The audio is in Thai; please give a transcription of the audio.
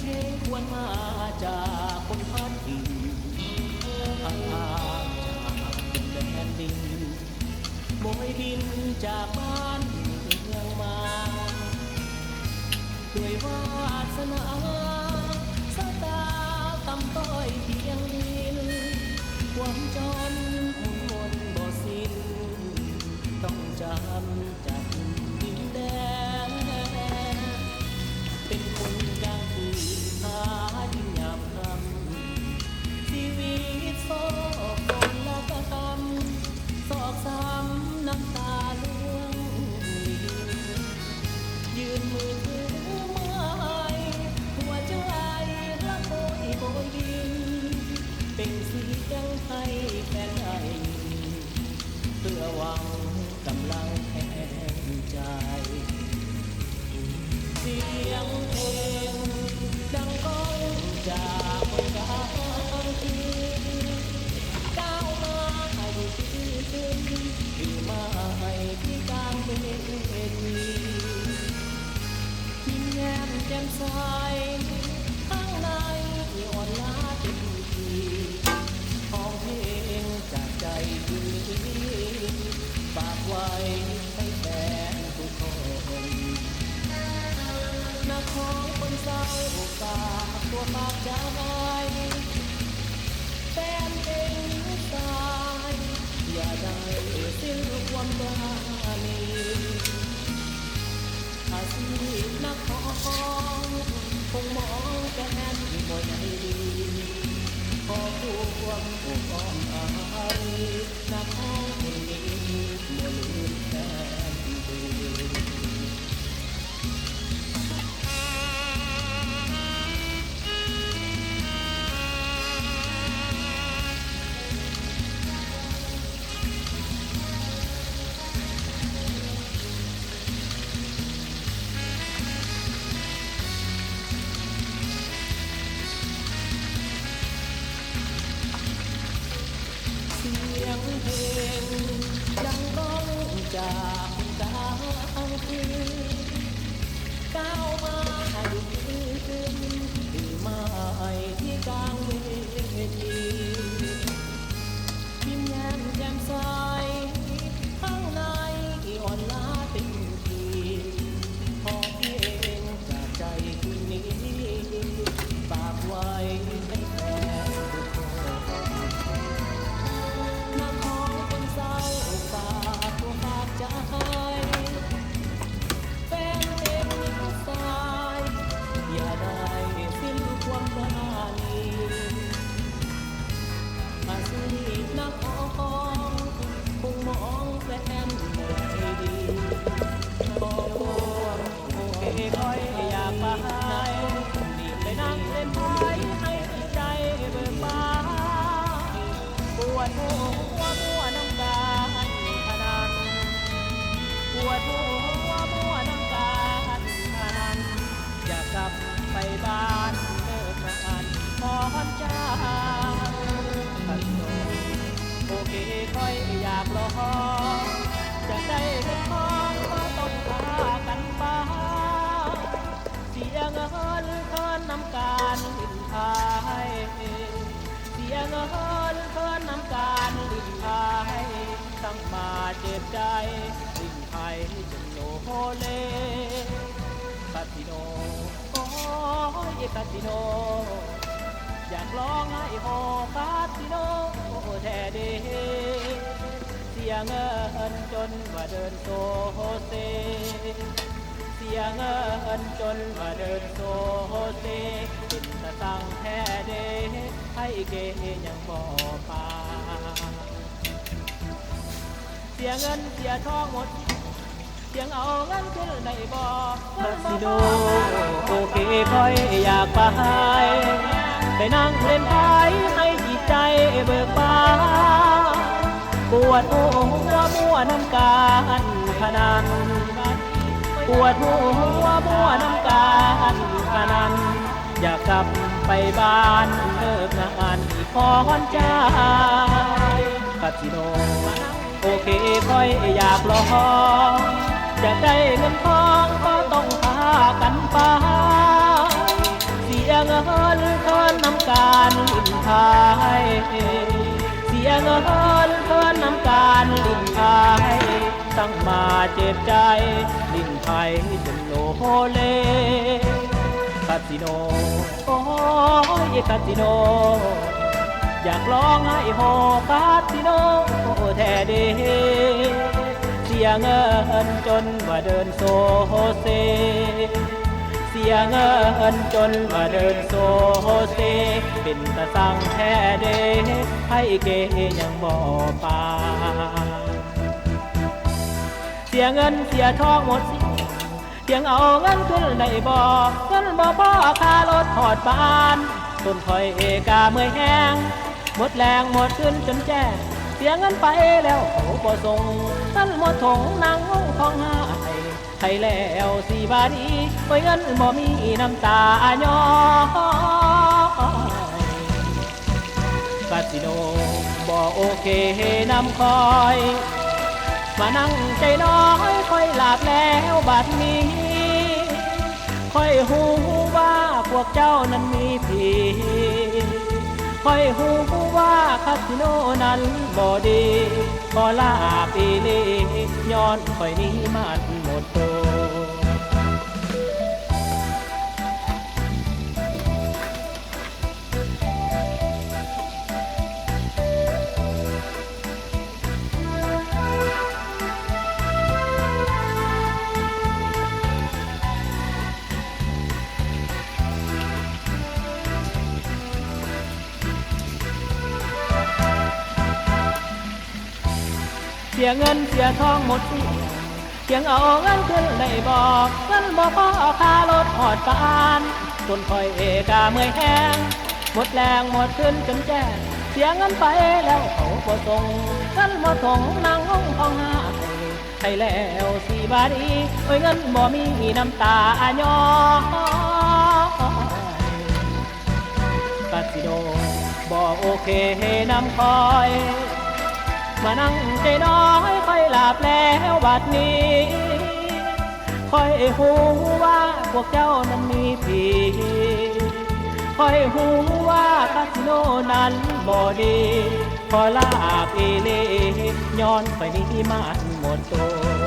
เพลงควรมาจากคนพัดดินห่างจากดินแดนดินโบยบินจากบ้านเมืองมา ด้วยวาสนา เพื่อหวังกำลังแหงใจ เสียงเพลงดังก้องจาก ตัวฝากใจแฟนเองตายอย่าได้สิ้นความปราณีอาชีพนักของคงมองแค่แน่นบ่ใหญ่ดีขอผู้ความผูกอ้อมอารี จากคนกลางคืนก้าวม สิโนโอ้ยคาสิโน อยากร้องให้โฮคาสิโน โอแท้เดเสียเงินจนว่าเดินโซเซ เสียเงินจนมาเดินโซเซเป็นตะสั่งแท้เดให้เกยังบ่ปาเสียเงินเสียทองหมด ยงเอาเงินขึ้นในบ่อคาสิโนโอเคค่อยอยากไปไปนั่งเล่นไพ่ให้จิตใจเบิกบานปวดหัวมัวน้ำการพนันปวดหัวมัวน้ำการพนันอยากกลับไปบ้านเลิกงานที่พรใจคาสิโนโอเคค่อยอยากลอง จะได้เงินทองก็ต้องพากันไปเสียเงินทอนน้ำการลิ้นทายเสียเงินเพิ่นน้ำการลิ้นทายตั้งมาเจ็บใจลิ้นไทยจนโลเลคาสิโนโอ้ยคาสิโน อยากร้องให้โฮคาสิโนแท้เดเสี ยเงินจนว่าเดินโซเซ เสียเงินจนว่าเดินโซเซ เป็นตะสั่งแท้เดให้เกยังบ่ปาเสียเงินเสียทองหมดสิเพียงเอาเงินขึ้นในบ่อเงินบ่พอค่ารถถอดบ้าน ต้นถอยเอกาเมื่อยแห้งหมดแรงหมดขึ้นจนแจ้ง สียเงินไปแล้วเขาบ่ส่งเงินหมดถงนางงของหายไทยแล้วสี่บาทดีโอ้เงินบ่มีน้ำตาย้อยคาสิโนบ่โอเคนำคอย มานั่งใจน้อยค่อยหลับแล้วบัดนี้ค่อยหูว่าพวกเจ้านั้นมีผี คอยหูว่าคาสิโนนั้นบ่ดีพอลาปีนี้ย้อนคอยนี้มันหมดตัว เสียเงินเสียทองหมดสียเพียงเอาเงินขึ้นได้บอกเงินบ่พอค่ารถหอดปานจนคอยเอกาเมื่อยแห้งหมดแรงหมดขึ้นจนแจ้งเสียเงินไปแล้วเขาบ่ส่งเงินบ่ส่งนางห้องห้องหาให้แล้วสี่บาทอีโอ้ยเงินบ่มีน้ำตาย้อยกาสิโดบ่โอเคนำคอย มานั่งใจน้อยค่อยหลับแล้วบัดนี้ค่อยหูว่าพวกเจ้านั้นมีผีค่อยหูว่าคาสิโนนั้นบ่ดีพอลาปีเลย้อนไปนี้มันหมดตัว